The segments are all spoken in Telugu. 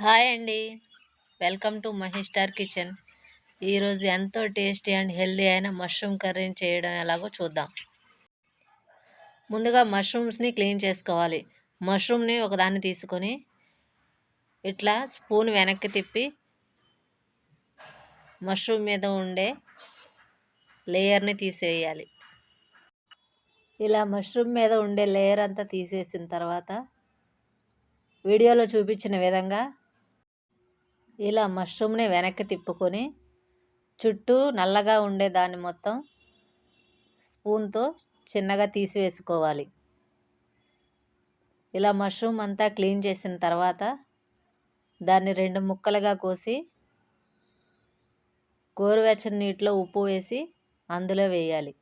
హాయ్ అండి. Welcome to Mahesh star kitchen. ఈరోజు ఎంతో టేస్టీ అండ్ హెల్దీ అయిన మష్రూమ్ కర్రీని చేయడం ఎలాగో చూద్దాం. ముందుగా మష్రూమ్స్ని క్లీన్ చేసుకోవాలి. మష్రూమ్ని ఒకదాన్ని తీసుకొని ఇట్లా స్పూన్ వెనక్కి తిప్పి మష్రూమ్ మీద ఉండే లేయర్ని తీసేయాలి. ఇలా మష్రూమ్ మీద ఉండే లేయర్ అంతా తీసేసిన తర్వాత వీడియోలో చూపించిన విధంగా ఇలా మష్రూమ్ని వెనక్కి తిప్పుకొని చుట్టూ నల్లగా ఉండే దాన్ని మొత్తం స్పూన్తో చిన్నగా తీసివేసుకోవాలి. ఇలా మష్రూమ్ అంతా క్లీన్ చేసిన తర్వాత దాన్ని రెండు ముక్కలుగా కోసి గోరువెచ్చని నీటిలో ఉప్పు వేసి అందులో వేయాలి.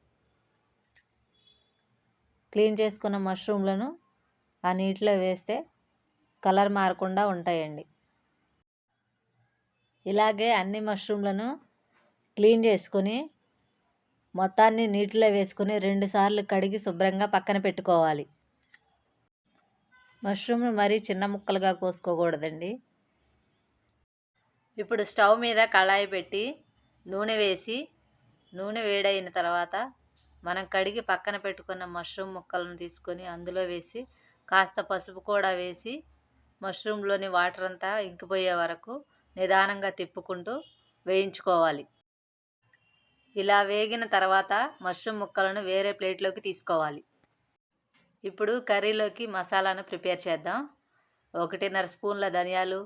క్లీన్ చేసుకున్న మష్రూమ్లను ఆ నీటిలో వేస్తే కలర్ మారకుండా ఉంటాయండి. ఇలాగే అన్ని మష్రూమ్లను క్లీన్ చేసుకొని మొత్తాన్ని నీటిలో వేసుకొని రెండుసార్లు కడిగి శుభ్రంగా పక్కన పెట్టుకోవాలి. మష్రూమ్ను మరీ చిన్న ముక్కలుగా కోసుకోకూడదండి. ఇప్పుడు స్టవ్ మీద కళాయి పెట్టి నూనె వేసి నూనె వేడైన తర్వాత మనం కడిగి పక్కన పెట్టుకున్న మష్రూమ్ ముక్కలను తీసుకొని అందులో వేసి కాస్త పసుపు కూడా వేసి మష్రూమ్లోని వాటర్ అంతా ఇంకిపోయే వరకు నిదానంగా తిప్పుకుంటూ వేయించుకోవాలి. ఇలా వేగిన తర్వాత మష్రూమ్ ముక్కలను వేరే ప్లేట్లోకి తీసుకోవాలి. ఇప్పుడు కర్రీలోకి మసాలాను ప్రిపేర్ చేద్దాం. ఒకటిన్నర స్పూన్ల ధనియాలు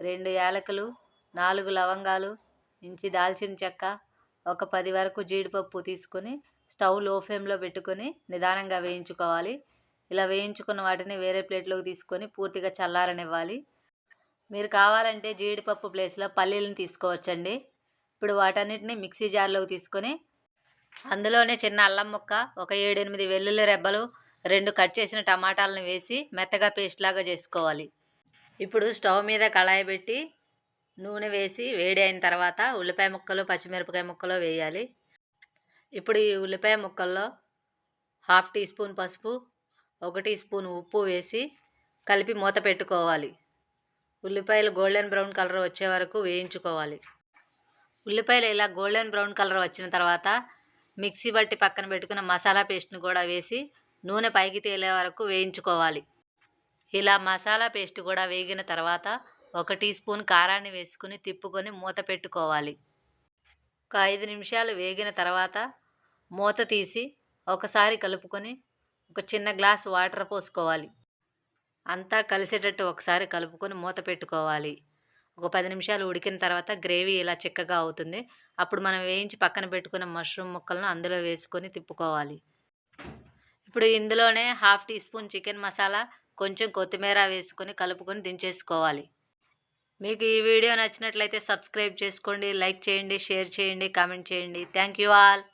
రెండు యాలకులు నాలుగు లవంగాలు ఇంచి దాల్చిన చెక్క ఒక పది వరకు జీడిపప్పు తీసుకొని స్టవ్లో ఫ్లేమ్లో పెట్టుకొని నిదానంగా వేయించుకోవాలి. ఇలా వేయించుకున్న వాటిని వేరే ప్లేట్లోకి తీసుకొని పూర్తిగా చల్లారనివ్వాలి. మీరు కావాలంటే జీడిపప్పు ప్లేస్లో పల్లీలను తీసుకోవచ్చండి. ఇప్పుడు వాటన్నిటిని మిక్సీ జార్లోకి తీసుకొని అందులోనే చిన్న అల్లం ముక్క ఒక ఏడెనిమిది వెల్లుల్లి రెబ్బలు రెండు కట్ చేసిన టమాటాలను వేసి మెత్తగా పేస్ట్ లాగా చేసుకోవాలి. ఇప్పుడు స్టవ్ మీద కళాయి పెట్టి నూనె వేసి వేడి అయిన తర్వాత ఉల్లిపాయ ముక్కలు పచ్చిమిరపకాయ ముక్కలు వేయాలి. ఇప్పుడు ఈ ఉల్లిపాయ ముక్కల్లో హాఫ్ టీ స్పూన్ పసుపు ఒక టీ స్పూన్ ఉప్పు వేసి కలిపి మూత పెట్టుకోవాలి. ఉల్లిపాయలు గోల్డెన్ బ్రౌన్ కలర్ వచ్చే వరకు వేయించుకోవాలి. ఉల్లిపాయలు ఇలా గోల్డెన్ బ్రౌన్ కలర్ వచ్చిన తర్వాత మిక్సీ బట్టి పక్కన పెట్టుకున్న మసాలా పేస్ట్ని కూడా వేసి నూనె పైకి తేలే వరకు వేయించుకోవాలి. ఇలా మసాలా పేస్ట్ కూడా వేగిన తర్వాత ఒక టీ స్పూన్ కారాన్ని వేసుకుని తిప్పుకొని మూత పెట్టుకోవాలి. ఒక ఐదు నిమిషాలు వేగిన తర్వాత మూత తీసి ఒకసారి కలుపుకొని ఒక చిన్న గ్లాస్ వాటర్ పోసుకోవాలి. అంతా కలిసేటట్టు ఒకసారి కలుపుకొని మూత పెట్టుకోవాలి. ఒక పది నిమిషాలు ఉడికిన తర్వాత గ్రేవీ ఇలా చిక్కగా అవుతుంది. అప్పుడు మనం వేయించి పక్కన పెట్టుకున్న మష్రూమ్ ముక్కలను అందులో వేసుకొని తిప్పుకోవాలి. ఇప్పుడు ఇందులోనే half teaspoon chicken masala కొంచెం కొత్తిమీర వేసుకొని కలుపుకొని దించేసుకోవాలి. మీకు ఈ వీడియో నచ్చినట్లయితే సబ్స్క్రైబ్ చేసుకోండి లైక్ చేయండి షేర్ చేయండి కామెంట్ చేయండి. Thank you all.